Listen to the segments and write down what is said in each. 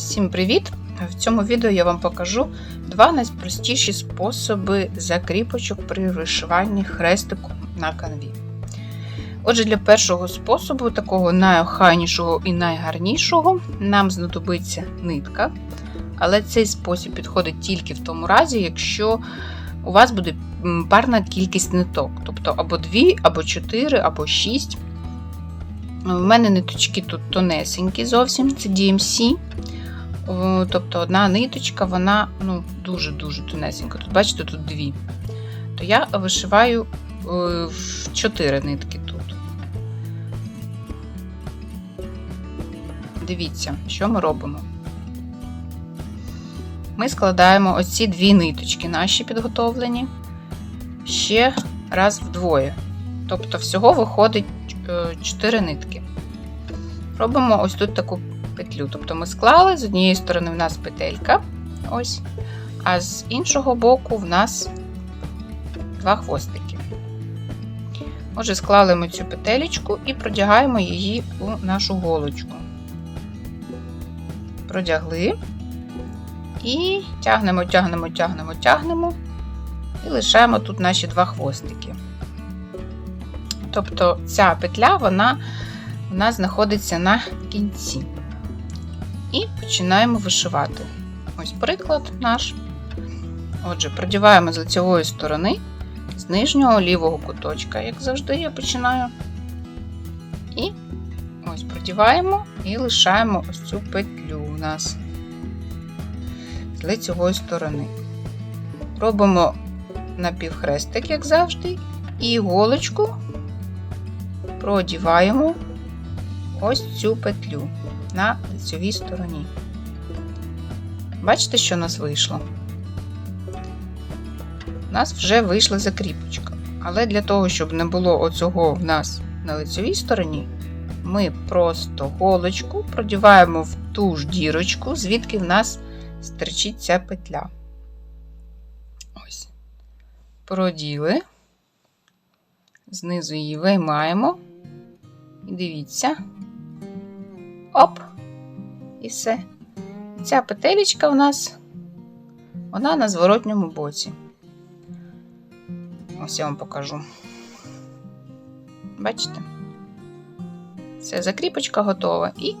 Всім привіт! В цьому відео я вам покажу два найпростіші способи закріпочок при вишиванні хрестиком на канві. Отже, для першого способу, такого найохайнішого і найгарнішого, нам знадобиться нитка. Але цей спосіб підходить тільки в тому разі, якщо у вас буде парна кількість ниток, тобто або 2, або 4, або 6. У мене ниточки тут тонесенькі зовсім, це DMC. Тобто одна ниточка, вона ну, дуже-дуже тонесенька. Тут, бачите, тут дві. То я вишиваю в 4 нитки тут. Дивіться, що ми робимо. Ми складаємо оці дві ниточки, наші підготовлені, ще раз вдвоє. Тобто, всього виходить 4 нитки. Робимо ось тут таку петлю. Тобто ми склали, з однієї сторони в нас петелька, ось, а з іншого боку в нас два хвостики. Отже, склали ми цю петелечку і продягаємо її у нашу голочку. Продягли і тягнемо, тягнемо, тягнемо, тягнемо, і лишаємо тут наші два хвостики. Тобто ця петля, вона у нас знаходиться на кінці. І починаємо вишивати. Ось приклад наш. Отже, продіваємо з лицевої сторони, з нижнього лівого куточка, як завжди, я починаю. І ось продіваємо і лишаємо ось цю петлю у нас з лицевої сторони. Робимо напівхрестик, як завжди, і голочку продіваємо ось цю петлю на лицевій стороні. Бачите, що у нас вийшло? У нас вже вийшла закріпочка. Але для того, щоб не було оцього в нас на лицевій стороні, ми просто голочку продіваємо в ту ж дірочку, звідки в нас стерчить ця петля. Ось. Проділи, знизу її виймаємо. І дивіться. І все. Ця петелечка у нас, вона на зворотньому боці. Ось я вам покажу. Бачите? Все, закріпочка готова. І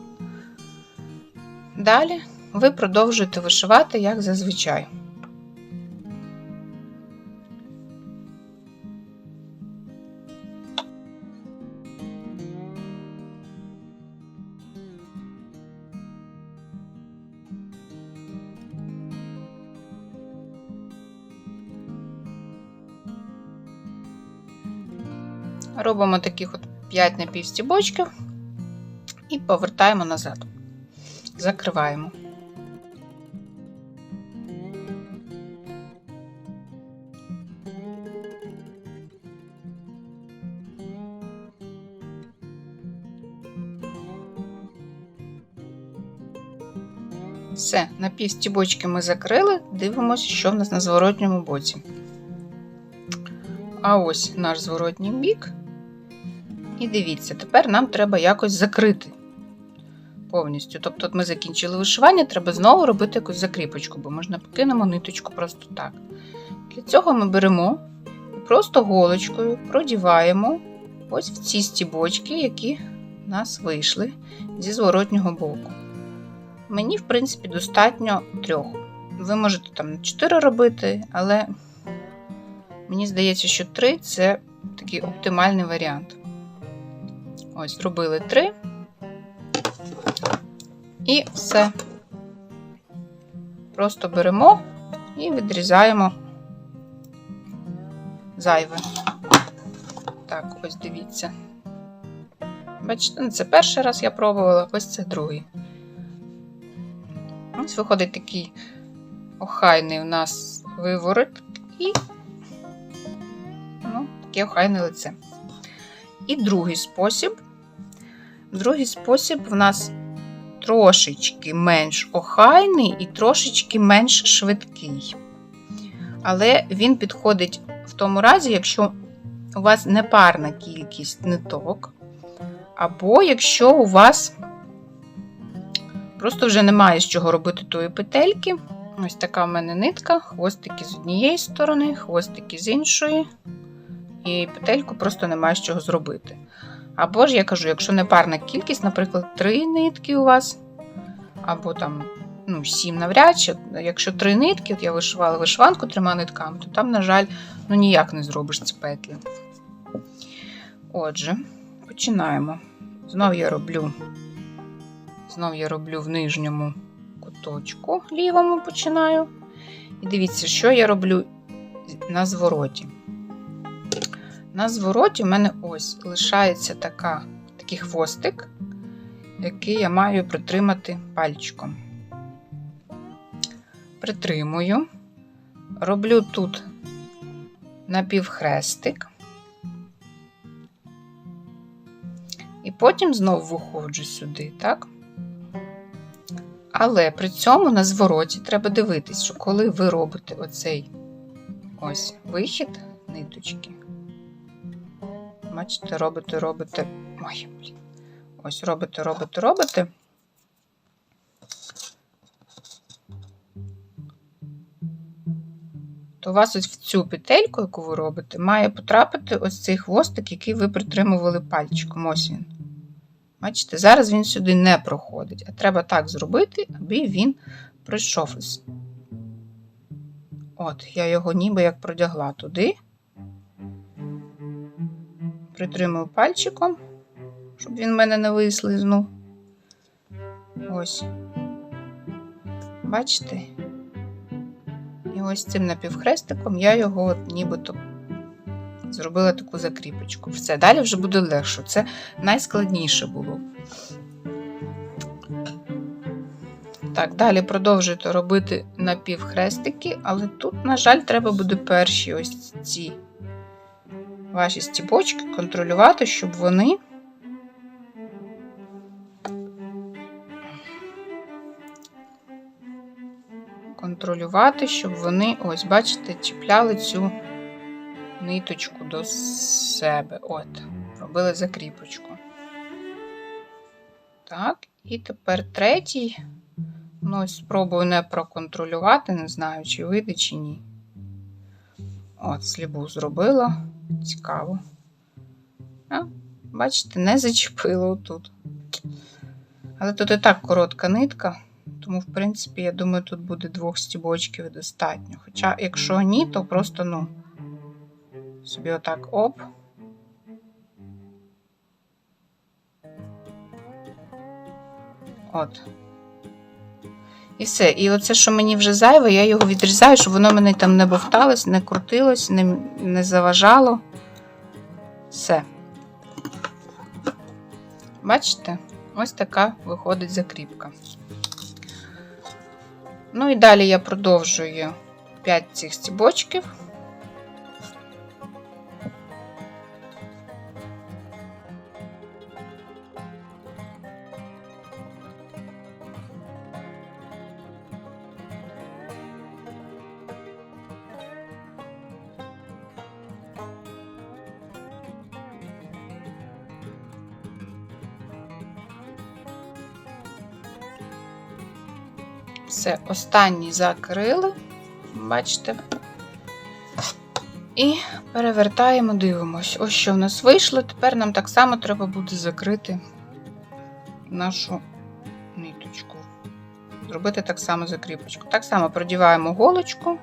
далі ви продовжуєте вишивати, як зазвичай. Робимо таких от 5 напівстібочків і повертаємо назад. Закриваємо. Все, напівстібочки ми закрили, дивимося, що в нас на зворотньому боці. А ось наш зворотній бік. І дивіться, тепер нам треба якось закрити повністю. Тобто, от ми закінчили вишивання, треба знову робити якусь закріпочку, бо можна покинемо ниточку просто так. Для цього ми беремо і просто голочкою продіваємо ось в ці стібочки, які в нас вийшли зі зворотнього боку. Мені, в принципі, достатньо трьох. Ви можете там 4 робити, але мені здається, що 3 це такий оптимальний варіант. Ось, зробили 3. І все. Просто беремо і відрізаємо зайве. Так, ось дивіться. Бачите, ну, це перший раз я пробувала, ось це другий. Ось виходить такий охайний у нас виворот і ну, таке охайне лице. І другий спосіб. Другий спосіб в нас трошечки менш охайний і трошечки менш швидкий. Але він підходить в тому разі, якщо у вас непарна кількість ниток, або якщо у вас Просто вже немає з чого робити тої петельки. Ось така в мене нитка, хвостики з однієї сторони, хвостики з іншої. І петельку просто немає з чого зробити. Або ж я кажу, якщо не парна кількість, наприклад, три нитки у вас, або там ну, сім навряд чи, якщо три нитки, от я вишивала вишиванку трьома нитками, то там, на жаль, ну ніяк не зробиш ці петлі. Отже, починаємо. Знов я роблю, знов я роблю в нижньому куточку лівому починаю. І дивіться, що я роблю на звороті. На звороті в мене ось лишається така, такий хвостик, який я маю притримати пальчиком. Притримую, роблю тут напівхрестик, і потім знову виходжу сюди, так? Але при цьому на звороті треба дивитись, що коли ви робите оцей ось вихід ниточки, бачите, робите, робите. Ой, блін. Ось робите, робите, робите. То у вас ось в цю петельку, яку ви робите, має потрапити ось цей хвостик, який ви притримували пальчиком. Ось він. Бачите, зараз він сюди не проходить, а треба так зробити, аби він пройшов. От, я його ніби як продягла туди. Притримую пальчиком, щоб він в мене не вислизнув. Ось. Бачите? І ось цим напівхрестиком я його от нібито зробила таку закріпочку. Все, далі вже буде легше. Це найскладніше було. Так, далі продовжуйте робити напівхрестики, але тут, на жаль, треба буде перші ось ці ваші стібочки контролювати, щоб вони контролювати, щоб вони, ось, бачите, чіпляли цю ниточку до себе. От, робили закріпочку. Так, і тепер третій. Ну, ось спробую не проконтролювати, не знаю, чи вийде, чи ні. От, слібу зробила. Цікаво. А, Бачите, не зачепило тут. Але тут і так коротка нитка, тому, в принципі, я думаю, тут буде двох стібочків достатньо. Хоча, якщо ні, то просто, ну, собі отак оп. От. І все. І оце, що мені вже зайве, я його відрізаю, щоб воно мене там не бовталось, не крутилось, не, не заважало. Все. Бачите? Ось така виходить закріпка. Ну і далі я продовжую 5 цих стібочків. Все, останній закрили, бачите. І перевертаємо, дивимось. Ось що в нас вийшло. Тепер нам так само треба буде закрити нашу ниточку. Зробити так само закріпочку. Так само продіваємо голочку.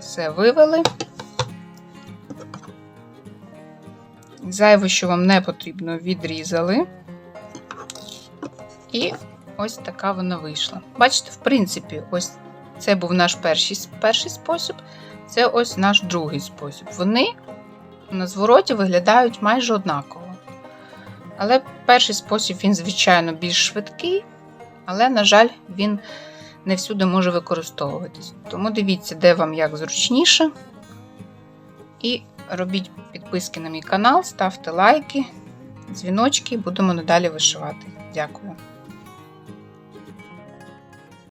Все вивели. Зайве, що вам не потрібно, відрізали. І ось така вона вийшла. Бачите, в принципі, ось це був наш перший перший спосіб, це ось наш другий спосіб. Вони на звороті виглядають майже однаково. Але перший спосіб, він, звичайно, більш швидкий, але, на жаль, він не всюди може використовуватись. Тому дивіться, де вам як зручніше. І робіть підписки на мій канал, ставте лайки, дзвіночки, будемо надалі вишивати. Дякую.